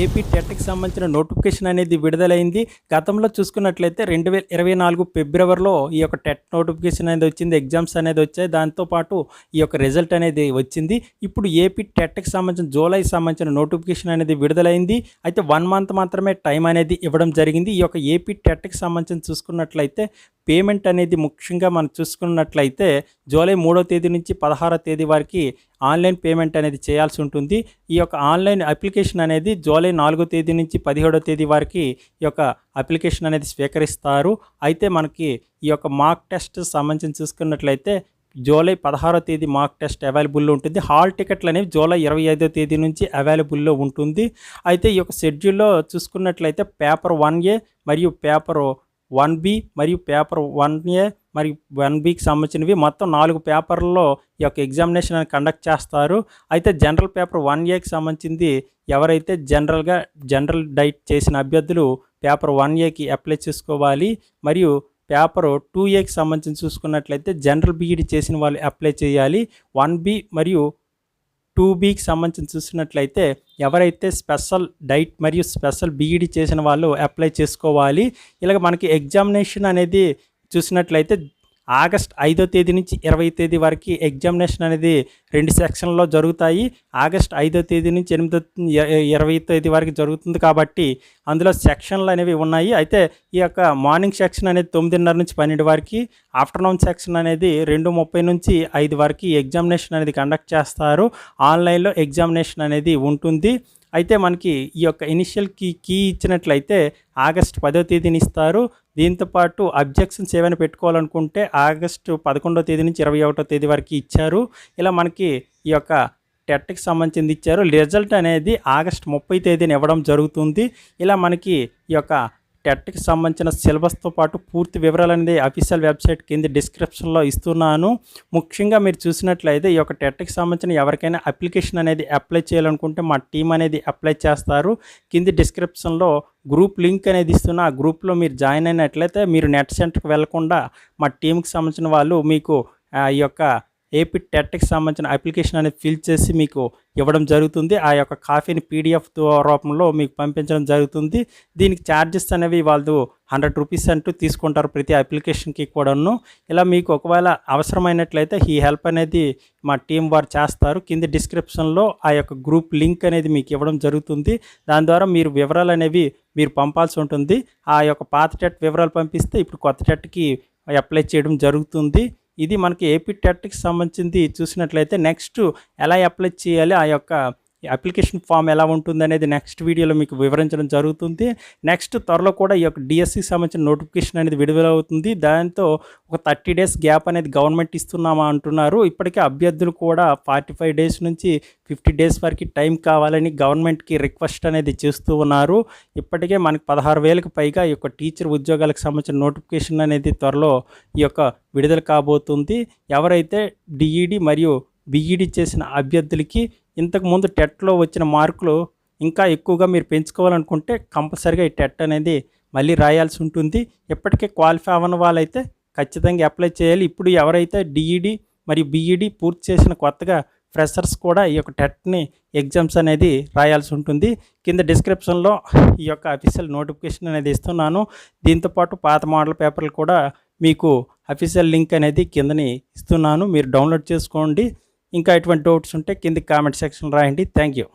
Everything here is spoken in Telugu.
ఏపీ టెట్కి సంబంధించిన నోటిఫికేషన్ అనేది విడుదలైంది. గతంలో చూసుకున్నట్లయితే రెండు వేల ఇరవై నాలుగు ఫిబ్రవరిలో ఈ యొక్క టెట్ నోటిఫికేషన్ అనేది వచ్చింది ఎగ్జామ్స్ అనేది వచ్చాయి. దాంతోపాటు ఈ యొక్క రిజల్ట్ అనేది వచ్చింది. ఇప్పుడు ఏపీ టెట్కి సంబంధించిన జూలై సంబంధించిన నోటిఫికేషన్ అనేది విడుదలైంది. అయితే వన్ మంత్ మాత్రమే టైం అనేది ఇవ్వడం జరిగింది. ఈ యొక్క ఏపీ టెట్కి సంబంధించిన చూసుకున్నట్లయితే పేమెంట్ అనేది ముఖ్యంగా మనం చూసుకున్నట్లయితే జూలై మూడో తేదీ నుంచి పదహారో తేదీ వరకు ఆన్లైన్ పేమెంట్ అనేది చేయాల్సి ఉంటుంది. ఈ యొక్క ఆన్లైన్ అప్లికేషన్ అనేది జూలై నాలుగో తేదీ నుంచి పదిహేడో తేదీ వరకు ఈ యొక్క అప్లికేషన్ అనేది స్వీకరిస్తారు. అయితే మనకి ఈ యొక్క మాక్ టెస్ట్ సంబంధించి చూసుకున్నట్లయితే జూలై పదహారో తేదీ మాక్ టెస్ట్ అవైలబుల్లో ఉంటుంది. హాల్ టికెట్లు అనేవి జూలై ఇరవై ఐదో తేదీ నుంచి అవైలబుల్లో ఉంటుంది. అయితే ఈ యొక్క షెడ్యూల్లో చూసుకున్నట్లయితే పేపర్ వన్ ఏ మరియు పేపర్ వన్ బి మరియు పేపర్ వన్ ఏ మరియు వన్ బికి సంబంధించినవి. మొత్తం నాలుగు పేపర్లలో ఈ యొక్క ఎగ్జామినేషన్ అని కండక్ట్ చేస్తారు. అయితే జనరల్ పేపర్ వన్ ఏకి సంబంధించింది ఎవరైతే జనరల్గా జనరల్ డైట్ చేసిన అభ్యర్థులు పేపర్ వన్ ఏకి అప్లై చేసుకోవాలి మరియు పేపర్ టూ ఏకి సంబంధించి చూసుకున్నట్లయితే జనరల్ బీఈడి చేసిన వాళ్ళు అప్లై చేయాలి. వన్ బి మరియు టూ బీకి సంబంధించి చూసినట్లయితే ఎవరైతే స్పెషల్ డైట్ మరియు స్పెషల్ బీఈడి చేసిన వాళ్ళు అప్లై చేసుకోవాలి. ఇలాగ మనకి ఎగ్జామినేషన్ అనేది చూసినట్లయితే ఆగస్ట్ ఐదో తేదీ నుంచి ఇరవై తేదీ వరకు ఎగ్జామినేషన్ అనేది రెండు సెక్షన్లో జరుగుతాయి. ఆగస్ట్ ఐదో తేదీ నుంచి ఎనిమిదో ఇరవై తేదీ వరకు జరుగుతుంది కాబట్టి అందులో సెక్షన్లు అనేవి ఉన్నాయి. అయితే ఈ యొక్క మార్నింగ్ సెక్షన్ అనేది తొమ్మిదిన్నర నుంచి పన్నెండు వరకు ఆఫ్టర్నూన్ సెక్షన్ అనేది రెండు ముప్పై నుంచి ఐదు వరకు ఎగ్జామినేషన్ అనేది కండక్ట్ చేస్తారు. ఆన్లైన్లో ఎగ్జామినేషన్ అనేది ఉంటుంది. అయితే మనకి ఈ యొక్క ఇనిషియల్ కీ కీ ఇచ్చినట్లయితే ఆగస్ట్ పదో తేదీని ఇస్తారు. దీంతోపాటు అబ్జెక్షన్స్ ఏమైనా పెట్టుకోవాలనుకుంటే ఆగస్టు పదకొండో తేదీ నుంచి ఇరవై ఒకటో తేదీ వరకు ఇచ్చారు. ఇలా మనకి ఈ యొక్క టెట్కి సంబంధించింది ఇచ్చారు. రిజల్ట్ అనేది ఆగస్ట్ ముప్పై తేదీని ఇవ్వడం జరుగుతుంది. ఇలా మనకి ఈ యొక్క టెట్కి సంబంధించిన సిలబస్తో పాటు పూర్తి వివరాలు అనేది అఫీషియల్ వెబ్సైట్ కింద డిస్క్రిప్షన్లో ఇస్తున్నాను. ముఖ్యంగా మీరు చూసినట్లయితే ఈ యొక్క టెట్కి సంబంధించిన ఎవరికైనా అప్లికేషన్ అనేది అప్లై చేయాలనుకుంటే మా టీం అనేది అప్లై చేస్తారు. కింది డిస్క్రిప్షన్లో గ్రూప్ లింక్ అనేది ఇస్తున్నా. ఆ గ్రూప్లో మీరు జాయిన్ అయినట్లయితే మీరు నెట్ సెంటర్కి వెళ్ళకుండా మా టీంకి సంబంధించిన వాళ్ళు మీకు ఈ యొక్క ఏపీ టెట్కి సంబంధించిన అప్లికేషన్ అనేది ఫిల్ చేసి మీకు ఇవ్వడం జరుగుతుంది. ఆ యొక్క కాఫీని పీడిఎఫ్ రూపంలో మీకు పంపించడం జరుగుతుంది. దీనికి ఛార్జెస్ అనేవి వాళ్ళు హండ్రెడ్ రూపీస్ అంటూ తీసుకుంటారు ప్రతి అప్లికేషన్కి కూడాను. ఇలా మీకు ఒకవేళ అవసరమైనట్లయితే ఈ హెల్ప్ అనేది మా టీం వారు చేస్తారు. కింద డిస్క్రిప్షన్లో ఆ యొక్క గ్రూప్ లింక్ అనేది మీకు ఇవ్వడం జరుగుతుంది. దాని ద్వారా మీరు వివరాలు అనేవి మీరు పంపాల్సి ఉంటుంది. ఆ యొక్క పాత టెట్ వివరాలు పంపిస్తే ఇప్పుడు కొత్త టెట్కి అప్లై చేయడం జరుగుతుంది. ఇది మనకి ఏపీ టెట్కి సంబంధించింది. చూసినట్లయితే నెక్స్ట్ ఎలా అప్లై చేయాలి? ఆ యొక్క అప్లికేషన్ ఫామ్ ఎలా ఉంటుంది అనేది నెక్స్ట్ వీడియోలో మీకు వివరించడం జరుగుతుంది. నెక్స్ట్ త్వరలో కూడా ఈ యొక్క డిఎస్సికి సంబంధించిన నోటిఫికేషన్ అనేది విడుదల అవుతుంది దాంతో ఒక థర్టీ డేస్ గ్యాప్ అనేది గవర్నమెంట్ ఇస్తున్నామా అంటున్నారు. ఇప్పటికే అభ్యర్థులు కూడా ఫార్టీ ఫైవ్ డేస్ నుంచి ఫిఫ్టీ డేస్ వరకు టైం కావాలని గవర్నమెంట్కి రిక్వెస్ట్ అనేది చేస్తూ ఉన్నారు. ఇప్పటికే మనకి పదహారు వేలకు పైగా ఈ యొక్క టీచర్ ఉద్యోగాలకు సంబంధించిన నోటిఫికేషన్ అనేది త్వరలో ఈ యొక్క విడుదల కాబోతుంది. ఎవరైతే డిఈడి మరియు బీఈడి చేసిన అభ్యర్థులకి ఇంతకుముందు టెట్లో వచ్చిన మార్కులు ఇంకా ఎక్కువగా మీరు పెంచుకోవాలనుకుంటే కంపల్సరిగా ఈ టెట్ అనేది మళ్ళీ రాయాల్సి ఉంటుంది. ఇప్పటికే క్వాలిఫై అవ్వని వాళ్ళైతే ఖచ్చితంగా అప్లై చేయాలి. ఇప్పుడు ఎవరైతే డిఈడి మరియు బీఈడి పూర్తి చేసిన కొత్తగా ఫ్రెషర్స్ కూడా ఈ యొక్క టెట్ని ఎగ్జామ్స్ అనేది రాయాల్సి ఉంటుంది. కింద డిస్క్రిప్షన్లో ఈ యొక్క అఫీషియల్ నోటిఫికేషన్ అనేది ఇస్తున్నాను. దీంతోపాటు పాత మోడల్ పేపర్లు కూడా మీకు అఫీషియల్ లింక్ అనేది కిందని ఇస్తున్నాను. మీరు డౌన్లోడ్ చేసుకోండి. ఇంకా ఎటువంటి డౌట్స్ ఉంటే కింద కామెంట్ సెక్షన్ రాయండి. Thank you